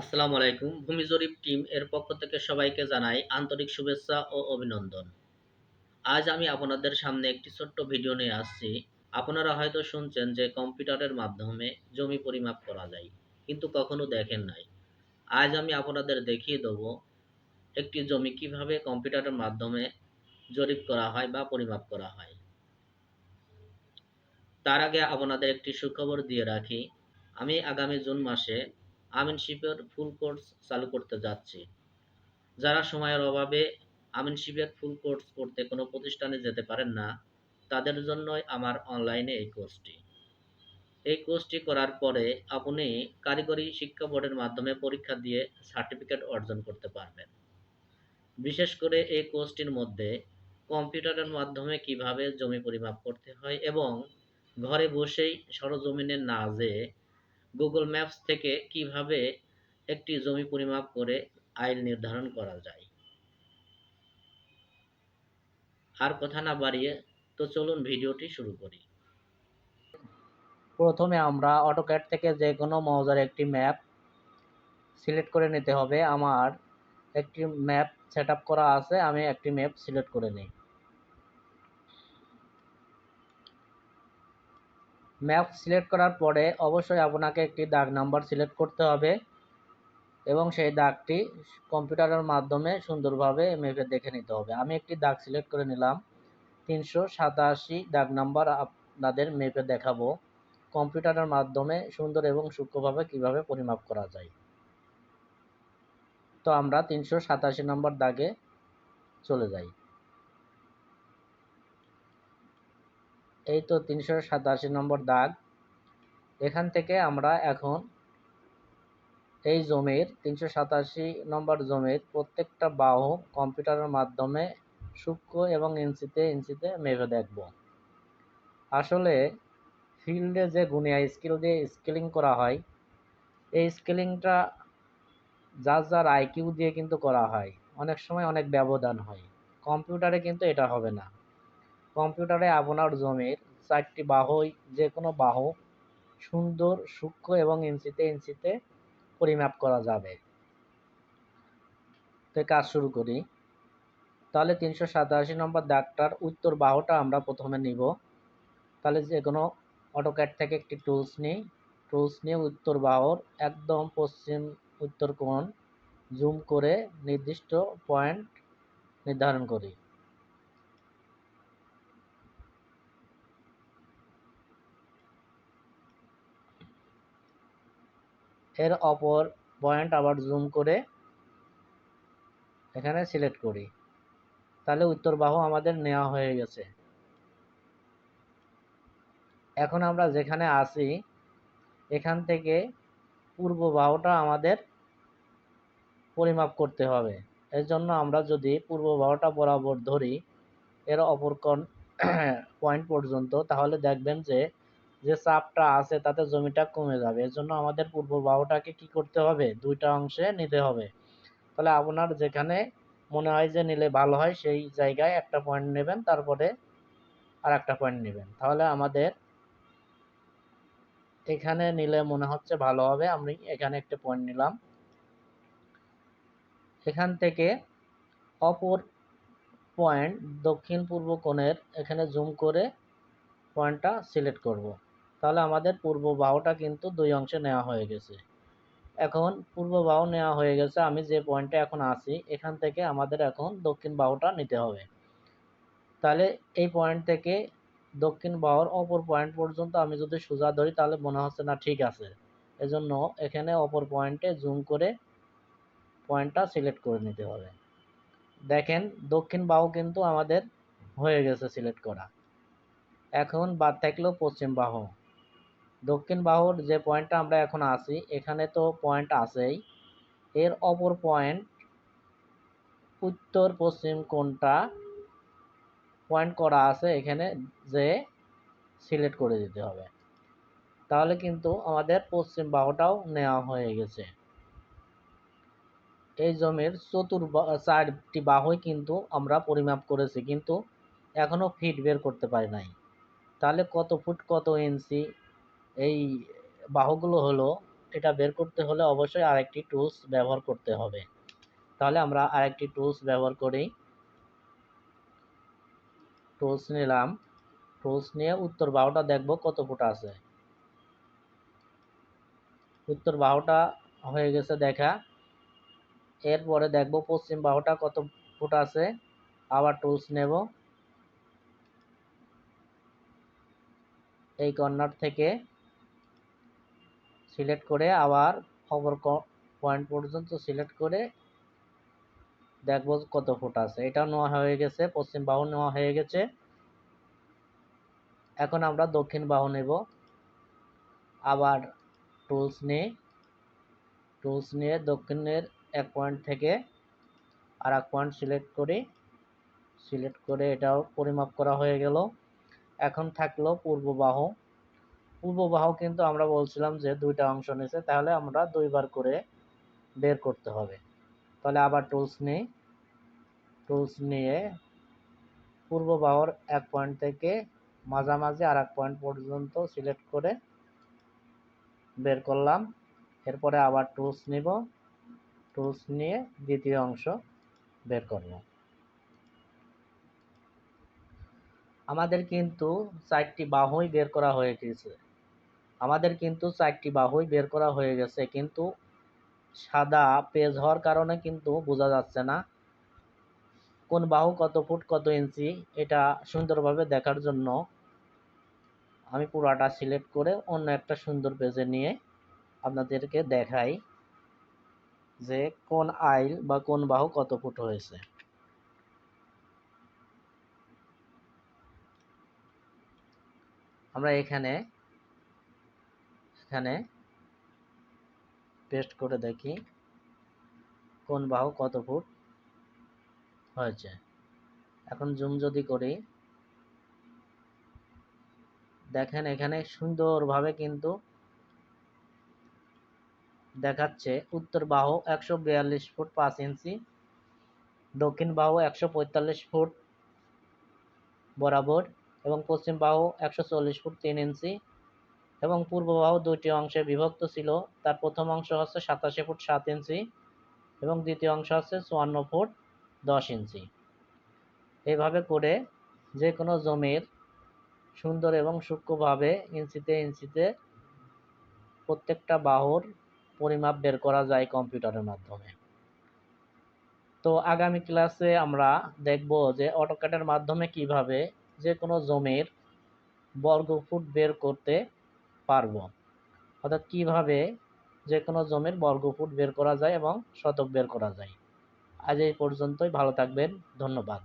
আসসালামু আলাইকুম। ভূমি জরিপ টিম এর পক্ষ থেকে সবাইকে জানাই আন্তরিক শুভেচ্ছা ও অভিনন্দন। আজ আমি আপনাদের সামনে একটি ছোট্ট ভিডিও নিয়ে আসছি। আপনারা হয়তো শুনছেন যে কম্পিউটারের মাধ্যমে জমি পরিমাপ করা যায়, কিন্তু কখনো দেখেন নাই। আজ আমি আপনাদের দেখিয়ে দেব একটি জমি কীভাবে কম্পিউটারের মাধ্যমে জরিপ করা হয় বা পরিমাপ করা হয়। তার আগে আপনাদের একটি সুখবর দিয়ে রাখি। আমি আগামী জুন মাসে আমিনশিপের ফুল কোর্স চালু করতে যাচ্ছি। যারা সময়ের অভাবে আমিনশিপের ফুল কোর্স করতে কোনো প্রতিষ্ঠানে যেতে পারেন না, তাদের জন্যই আমার অনলাইনে এই কোর্সটি। এই কোর্সটি করার পরে আপনি কারিগরি শিক্ষা বোর্ডের মাধ্যমে পরীক্ষা দিয়ে সার্টিফিকেট অর্জন করতে পারবেন। বিশেষ করে এই কোর্সটির মধ্যে কম্পিউটারের মাধ্যমে কীভাবে জমি পরিমাপ করতে হয় এবং ঘরে বসেই সরজমিনে না যেয়ে গুগল ম্যাপস থেকে কীভাবে একটি জমি পরিমাপ করে আইল নির্ধারণ করা যায়। আর কথা না বাড়িয়ে, তো চলুন ভিডিওটি শুরু করি। প্রথমে আমরা অটোক্যাড থেকে যে কোনো মৌজার একটি ম্যাপ সিলেক্ট করে নিতে হবে। আমার একটি ম্যাপ সেট করা আছে, আমি একটি ম্যাপ সিলেক্ট করে নিই। ম্যাপ সিলেক্ট করার পরে অবশ্যই আপনাকে একটি দাগ নাম্বার সিলেক্ট করতে হবে এবং সেই দাগটি কম্পিউটারের মাধ্যমে সুন্দরভাবে ম্যাপে দেখে নিতে হবে। আমি একটি দাগ সিলেক্ট করে নিলাম। তিনশো সাতাশি দাগ নাম্বার আপনাদের ম্যাপে দেখাবো। কম্পিউটারের মাধ্যমে সুন্দর এবং সূক্ষ্মভাবে কীভাবে পরিমাপ করা যায়। তো আমরা তিনশো সাতাশি নম্বর দাগে চলে যাই। এই তো তিনশো সাতাশি নম্বর দাগ। এখান থেকে আমরা এখন এই জমির, তিনশো সাতাশি নম্বর জমির প্রত্যেকটা বাহু কম্পিউটারের মাধ্যমে সূক্ষ্ম এবং ইঞ্চিতে ইঞ্চিতে মেপে দেখব। আসলে ফিল্ডে যে গুনিয়া স্কিল দিয়ে স্কেলিং করা হয়, এই স্কেলিংটা যার যার আইকিউ দিয়ে কিন্তু করা হয়। অনেক সময় অনেক ব্যবধান হয়। কম্পিউটারে কিন্তু এটা হবে না। কম্পিউটারে আপনার জমির চারটি বাহুই যে কোনো বাহু সুন্দর, সূক্ষ্ম এবং ইঞ্চিতে ইঞ্চিতে পরিমাপ করা যাবে। তো কাজ শুরু করি। তাহলে তিনশো সাতাশি নম্বর দাগটার উত্তর বাহুটা আমরা প্রথমে নিব। তাহলে যে কোনো অটোক্যাট থেকে একটি টুলস নিই। টুলস নিয়ে উত্তর বাহুর একদম পশ্চিম উত্তর কোণ জুম করে নির্দিষ্ট পয়েন্ট নির্ধারণ করি। এর অপর পয়েন্ট আবার জুম করে এখানে সিলেক্ট করি। তাহলে উত্তর বাহু আমাদের নেওয়া হয়ে গেছে। এখন আমরা যেখানে আসি এখান থেকে পূর্ব বাহুটা আমাদের পরিমাপ করতে হবে। এর জন্য আমরা যদি পূর্ব বাহুটা বরাবর ধরি, এর অপর কোণ পয়েন্ট পর্যন্ত, তাহলে দেখবেন যে যে চাপটা আছে তাতে জমিটা কমে যাবে। এর জন্য আমাদের পূর্ব বাহুটাকে কি করতে হবে? দুইটা অংশে নিতে হবে। তাহলে আপনার যেখানে মনে হয় যে নিলে ভালো হয়, সেই জায়গায় একটা পয়েন্ট নেবেন, তারপরে আর একটা পয়েন্ট নেবেন। তাহলে আমাদের এখানে নিলে মনে হচ্ছে ভালো হবে। আমি এখানে একটা পয়েন্ট নিলাম। এখান থেকে অপর পয়েন্ট দক্ষিণ পূর্ব কোণের এখানে জুম করে পয়েন্টটা সিলেক্ট করব। তাহলে আমাদের পূর্ব বাহুটা কিন্তু দুই অংশে নেওয়া হয়ে গেছে। এখন পূর্ব বাহু নেওয়া হয়ে গেছে, আমি যে পয়েন্টে এখন আছি, এখান থেকে আমাদের এখন দক্ষিণ বাহুটা নিতে হবে। তাহলে এই পয়েন্ট থেকে দক্ষিণ বাহুর অপর পয়েন্ট পর্যন্ত আমি যদি সোজা ধরি, তাহলে মনে হচ্ছে না ঠিক আছে। এজন্য এখানে অপর পয়েন্টে জুম করে পয়েন্টটা সিলেক্ট করে নিতে হবে। দেখেন, দক্ষিণ বাহু কিন্তু আমাদের হয়ে গেছে সিলেক্ট করা। এখন বাদ থাকল পশ্চিম বাহু। দক্ষিণ বাহুর যে পয়েন্টটা আমরা এখন আছি, এখানে তো পয়েন্ট আছেই। এর অপর পয়েন্ট উত্তর পশ্চিম কোনটা পয়েন্ট করা আছে এখানে যে সিলেক্ট করে দিতে হবে। তাহলে কিন্তু আমাদের পশ্চিম বাহুটাও নেওয়া হয়ে গেছে। এই জমির চতুর চারটি বাহুই কিন্তু আমরা পরিমাপ করেছি, কিন্তু এখনও ফিট বের করতে পারি নাই। তাহলে কত ফুট, কত ইঞ্চি এই বাহুগুলো হলো, এটা বের করতে হলে অবশ্যই আরেকটি টুলস ব্যবহার করতে হবে। তাহলে আমরা আরেকটি টুলস ব্যবহার করি। টুলস নিলাম। টুলস নিয়ে উত্তর বাহুটা দেখব কত ফুট আছে। উত্তর বাহুটা হয়ে গেছে দেখা। এরপরে দেখব পশ্চিম বাহুটা কত ফুট আছে। আবার টুলস নেব। এই কর্নার থেকে সিলেক্ট করে আবার অপর পয়েন্ট পর্যন্ত সিলেক্ট করে দেখব কত ফুট আছে। এটা নেওয়া হয়ে গেছে, পশ্চিম বাহু নেওয়া হয়ে গেছে। এখন আমরা দক্ষিণ বাহু নেব। আবার টুলস নিয়ে টুলস নিয়ে দক্ষিণের এক পয়েন্ট থেকে আর এক পয়েন্ট সিলেক্ট করি। সিলেক্ট করে এটাও পরিমাপ করা হয়ে গেল। এখন থাকল পূর্ব বাহু। পূর্ব বাহু কিন্তু আমরা বলছিলাম যে দুইটা অংশ নিয়েছে তাহলে আমরা দুইবার করে বের করতে হবে। তাহলে আবার টুলস নিই। টুলস নিয়ে পূর্ব বাহুর এক পয়েন্ট থেকে মাঝামাঝি আর এক পয়েন্ট পর্যন্ত সিলেক্ট করে বের করলাম। এরপরে আবার টুলস নিব। টুলস নিয়ে দ্বিতীয় অংশ বের করব। আমাদের কিন্তু চারটি বাহুই বের করা হয়ে গেছে আমাদের কিন্তু চারটি বাহুই বের করা হয়ে গেছে, কিন্তু সাদা পেজ হওয়ার কারণে কিন্তু বোঝা যাচ্ছে না কোন বাহু কত ফুট, কত ইঞ্চি, এটা সুন্দরভাবে দেখার জন্য আমি পুরাটা সিলেক্ট করে অন্য একটা সুন্দর পেজে নিয়ে আপনাদেরকে দেখাই যে কোন আইল বা কোন বাহু কত ফুট হয়েছে। আমরা এখানে এখানে পেস্ট করে দেখি কোন বাহু কত ফুট হয়েছে। এখন জুম যদি করি, দেখেন এখানে সুন্দরভাবে কিন্তু দেখাচ্ছে উত্তর বাহু একশো বিয়াল্লিশ ফুট পাঁচ ইঞ্চি, দক্ষিণ বাহু একশো পঁয়তাল্লিশ ফুট বরাবর এবং পশ্চিম বাহু একশো চল্লিশ ফুট তিন ইঞ্চি এবং পূর্ব বাহু দুইটি অংশে বিভক্ত ছিল। তার প্রথম অংশ হচ্ছে সাতাশি ফুট সাত ইঞ্চি এবং দ্বিতীয় অংশ হচ্ছে চুয়ান্ন ফুট দশ ইঞ্চি। এভাবে করে যে কোনো জমির সুন্দর এবং সূক্ষ্মভাবে ইঞ্চিতে ইঞ্চিতে প্রত্যেকটা বাহুর পরিমাপ বের করা যায় কম্পিউটারের মাধ্যমে। তো আগামী ক্লাসে আমরা দেখব যে অটোক্যাটের মাধ্যমে কীভাবে যে কোনো জমির বর্গফুট বের করতে পারব। অর্থাৎ কীভাবে যে কোনো জমির বর্গফুট বের করা যায় এবং শতক বের করা যায়। আজ এই পর্যন্তই, ভালো থাকবেন, ধন্যবাদ।